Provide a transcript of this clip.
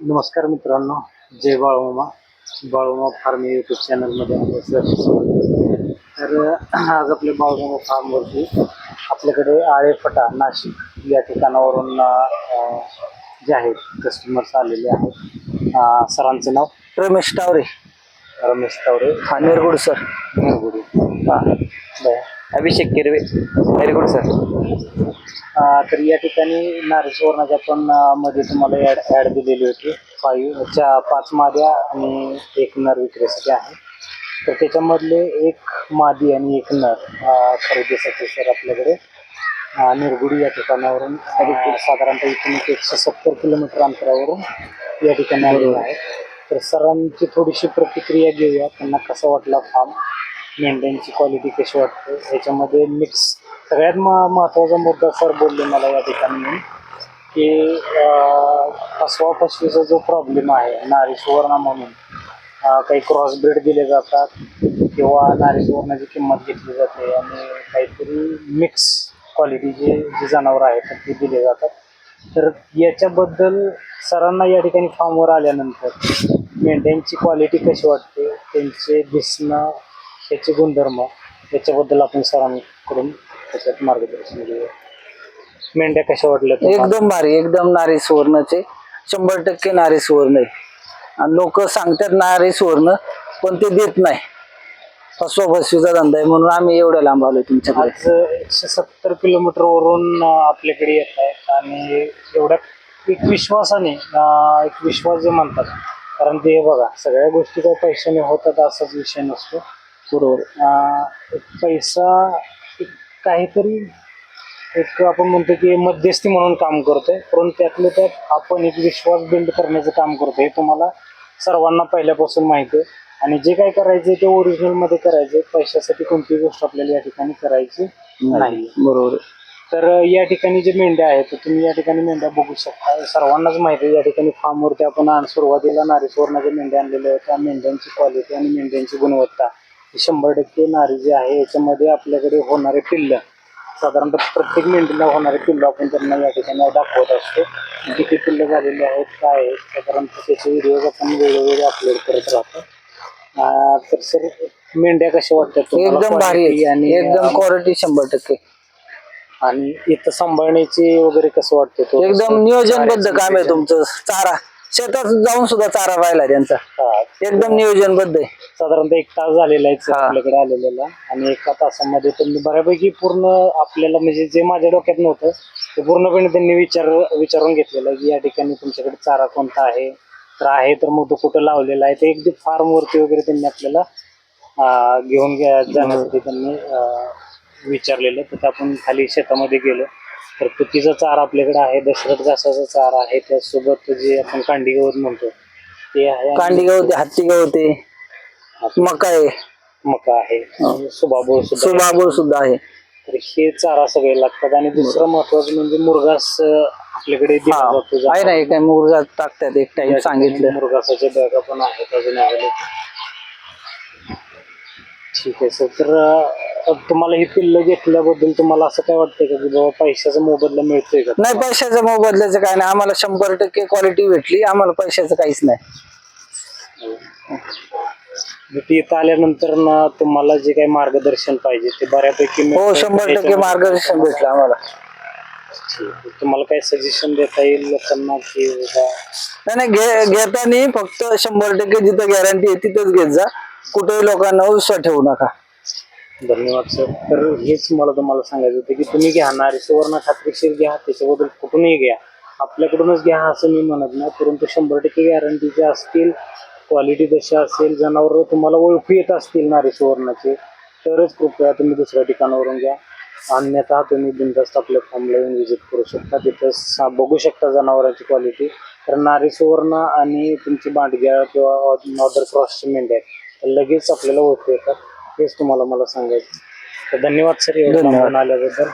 नमस्कार मित्रांनो जय बाळूमामा. बाळूमामा फार्म यूट्यूब चॅनलमध्ये आपलं स्वागत. तर आज आपल्या बाळूमामा फार्मवरती आपल्याकडे आळेफटा नाशिक या ठिकाणावरून जे आहेत कस्टमर्स आलेले आहेत. सरांचं नाव? रमेश टावरे रमेश तावरे. हा निरगुड सर. निरगुडी. बरं. Abhishek Kirve very good sir. तर या ठिकाणी नारेश्वरनाच्या पण अं, मध्ये तुम्हाला ॲड ॲड दिलेली होती. फाईव्ह च्या पाच माद्या आणि एक नर विक्रीसाठी आहे. तर त्याच्यामधले एक मादी आणि एक नर खरेदीसाठी सर आपल्याकडे. निरगुडी या ठिकाणावरून साधारणतः इथून एक एकशे सत्तर किलोमीटर अंतरावरून या ठिकाणी आलेले आहे तर सरांची थोडीशी प्रतिक्रिया घेऊया. त्यांना कसा वाटला फार्म मेंढ्यांची क्वालिटी कशी वाटते? ह्याच्यामध्ये मिक्स सगळ्यात म महत्त्वाचा मुद्दा सर बोलले मला या ठिकाणी की फसवा फसवीचा जो प्रॉब्लेम आहे नारी सुवर्ण म्हणून काही क्रॉस ब्रीड दिले जातात किंवा नारी सुवर्णाची किंमत घेतली जाते आणि काहीतरी मिक्स क्वालिटीचे जे जनावरं आहेत ते दिले जातात. तर याच्याबद्दल सरांना या ठिकाणी फॉर्मवर आल्यानंतर मेंढ्यांची क्वालिटी कशी वाटते त्यांचे दिसणं त्याचे गुणधर्म याच्याबद्दल आपण सरांकडून त्याच्यात मार्गदर्शन मेंढ्या कशा वाटल्या तुम्हाला? एकदम भारी एकदम नारी सुवर्णचे शंभर टक्के नारी सुवर्ण आहे. आणि लोक सांगतात नारी सुवर्ण पण ते देत नाही. फसवा फसवीचा धंदा आहे म्हणून आम्ही एवढ्या लांब आलोय तुमच्याकडे. आज एकशे सत्तर किलोमीटरवरून अं, आपल्याकडे येत आहेत. आणि एवढ्या एक विश्वासाने अं, एक विश्वास जे म्हणतात कारण ते बघा सगळ्या गोष्टी काही पैशाने होतात असाच विषय नसतो. बरोबर. अं, पैसा काहीतरी एक आपण म्हणतो की मध्यस्थी म्हणून काम करतोय. परंतु त्यातलं त्यात आपण एक विश्वास बिल्ड करण्याचं काम करतोय हे तुम्हाला सर्वांना पहिल्यापासून माहिती आहे. आणि जे काय करायचे ते ओरिजिनलमध्ये करायचे पैशासाठी कोणतीही गोष्ट आपल्याला या ठिकाणी करायची नाही. बरोबर. तर या ठिकाणी जे मेंढ्या आहेत तर तुम्ही या ठिकाणी मेंढ्या बघू शकता. सर्वांनाच माहिती आहे या ठिकाणी फार्मवरती आपण आण- सुरुवातीला नारीस्वरणाच्या मेंढ्या आणलेल्या आहेत त्या मेंढ्यांची क्वालिटी आणि मेंढ्यांची गुणवत्ता. शंभर टक्के नारी जी आहे याच्यामध्ये आपल्याकडे होणारे पिल्ल साधारणतः प्रत्येक मेंढीला होणारे पिल्ल आपण त्यांना या ठिकाणी दाखवत असतो. किती पिल्ल झालेले आहेत काय आहेत साधारणतः त्याचे व्हिडिओज आपण वेगवेगळे अपलोड करत राहतो. तर सर मेंढ्या कशा वाटतात? एकदम भारी आणि एकदम क्वालिटी शंभर टक्के. आणि इथं सांभाळण्याची वगैरे कसं वाटतं एकदम नियोजनबद्ध काम आहे तुमचं. चारा. शेतात जाऊन सुद्धा चारा पाहिला त्यांचा. एकदम नियोजनबद्ध आहे. साधारणतः एक तास झालेला आहे हा. आपल्याकडे आलेला आणि एका तासामध्ये त्यांनी बऱ्यापैकी पूर्ण आपल्याला म्हणजे जे माझ्या डोक्यात नव्हतं ते पूर्णपणे त्यांनी विचार विचारून घेतलेलं आहे की या ठिकाणी तुमच्याकडे चारा कोणता आहे? तर आहे तर मग तो कुठं लावलेला आहे? ते अगदी फार्मवरती वगैरे त्यांनी आपल्याला अं, घेऊन गे- जाण्यासाठी त्यांनी अं, विचारलेलं तर ते आपण खाली शेतामध्ये गेलो. तर तुतीचा चारा आपल्याकडे आहे दशरथ घासाचा चारा आहे. त्यासोबत जे आपण कांडी गवत म्हणतो ते आहे. आणि कांडी गवते हत्ती गवते मका आहे. मका आहे. सुबाबूळ सुद्धा. सुबाबूळ सुद्धा आहे. तर हे चारा सगळे लागतात. आणि दुसरं महत्वाचं म्हणजे मुरगास अं, आपल्याकडे दिला हा. जातो. आहे ना एक टाइम ऊर्जा टाकतात. एक टाइम सांगितलं. मुरगासाच्या बॅगा पण आहेत अजून available. ठीक आहे सर तर अं, तुम्हाला ही पिल्ल घेतल्याबद्दल तुम्हाला असं काय वाटतंय का की बाबा पैशाचा मोबदला मिळतोय का? नाही पैशाचं मोबदल्याचं काय नाही. आम्हाला शंभर टक्के क्वालिटी भेटली. आम्हाला पैशाचं काहीच नाही. मग ती इथं आल्यानंतर ना तुम्हाला जे काही मार्गदर्शन पाहिजे ते बऱ्यापैकी हो मिळतंय. शंभर टक्के मार्गदर्शन भेटलं आम्हाला. ठीक आहे. तुम्हाला काय सजेशन देता येईल लोकांना की बाबा? नाही नाही घे घेताना फक्त शंभर टक्के जिथं गॅरंटी आहे तिथंच घेत जा. कुठेही लोकांना विश्वास ठेवू नका. धन्यवाद सर तर हेच मला तुम्हाला सांगायचं होतं की तुम्ही घ्या नारी सुवर्ण खात्रीशीर घ्या त्याच्याबद्दल कुठूनही घ्या. आपल्याकडूनच घ्या असं मी म्हणत नाही परंतु शंभर टक्के गॅरंटीचे असतील क्वालिटी तशी असेल जनावर तुम्हाला ओळखू येत असतील नारी सुवर्णाचे तरच कृपया तुम्ही दुसऱ्या ठिकाणावरून घ्या. अन्यथा तुम्ही बिनधास्त आपल्या फार्मला येऊन व्हिजिट करू शकता. तिथं बघू शकता जनावरांची क्वालिटी तर नारी सुवर्ण आणि तुमची बांडग्या किंवा अदर क्रॉसची मेंढ्या आहेत तर लगेच आपल्याला ओळखू येतात. हेच तुम्हाला मला सांगायचं तर धन्यवाद सर एवढं आल्याबद्दल.